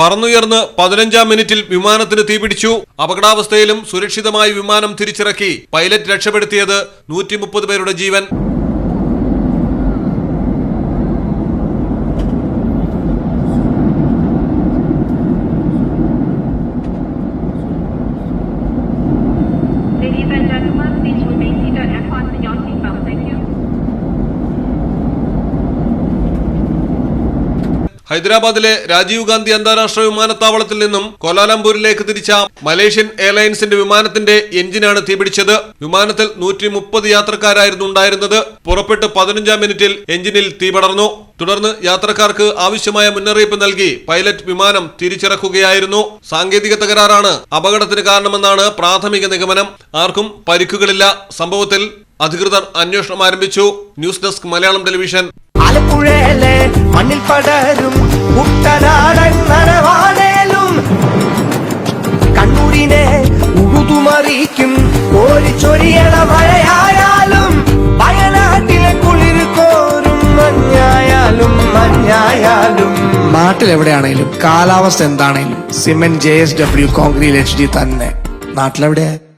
പറന്നുയർന്ന് പതിനഞ്ചാം മിനിറ്റിൽ വിമാനത്തിന് തീപിടിച്ചു. അപകടാവസ്ഥയിലും സുരക്ഷിതമായി വിമാനം തിരിച്ചിറക്കി. പൈലറ്റ് രക്ഷപ്പെടുത്തിയത് നൂറ്റി പേരുടെ ജീവൻ. ഹൈദരാബാദിലെ രാജീവ് ഗാന്ധി അന്താരാഷ്ട്ര വിമാനത്താവളത്തിൽ നിന്നും കോലാലംപൂരിലേക്ക് തിരിച്ച മലേഷ്യൻ എയർലൈൻസിന്റെ വിമാനത്തിന്റെ എഞ്ചിനാണ് തീപിടിച്ചത്. വിമാനത്തിൽ നൂറ്റി മുപ്പത് യാത്രക്കാരായിരുന്നു ഉണ്ടായിരുന്നത്. പുറപ്പെട്ട് പതിനഞ്ചാം മിനിറ്റിൽ എഞ്ചിനിൽ തീപടർന്നു തുടർന്ന് യാത്രക്കാർക്ക് ആവശ്യമായ മുന്നറിയിപ്പ് നൽകി പൈലറ്റ് വിമാനം തിരിച്ചിറക്കുകയായിരുന്നു. സാങ്കേതിക തകരാറാണ് അപകടത്തിന് കാരണമെന്നാണ് പ്രാഥമിക നിഗമനം. ആർക്കും പരിക്കുകളില്ല. സംഭവത്തിൽ അധികൃതർ അന്വേഷണം ആരംഭിച്ചു. News desk Malayalam television. മണ്ണിൽ പടരും കുട്ടനാടൻ നനവാടേലും കണ്ണൂരിനെ ഉഴുതുമറിയിക്കും ഓരിച്ചൊരിയണ മഴയായാലും വയനാട്ടിലെ കുളിർ കോരും മഞ്ഞായാലും മഞ്ഞായാലും. നാട്ടിലെവിടെയാണേലും കാലാവസ്ഥ എന്താണേലും cement J S W concrete H D തന്നെ. നാട്ടിലെവിടെയാ?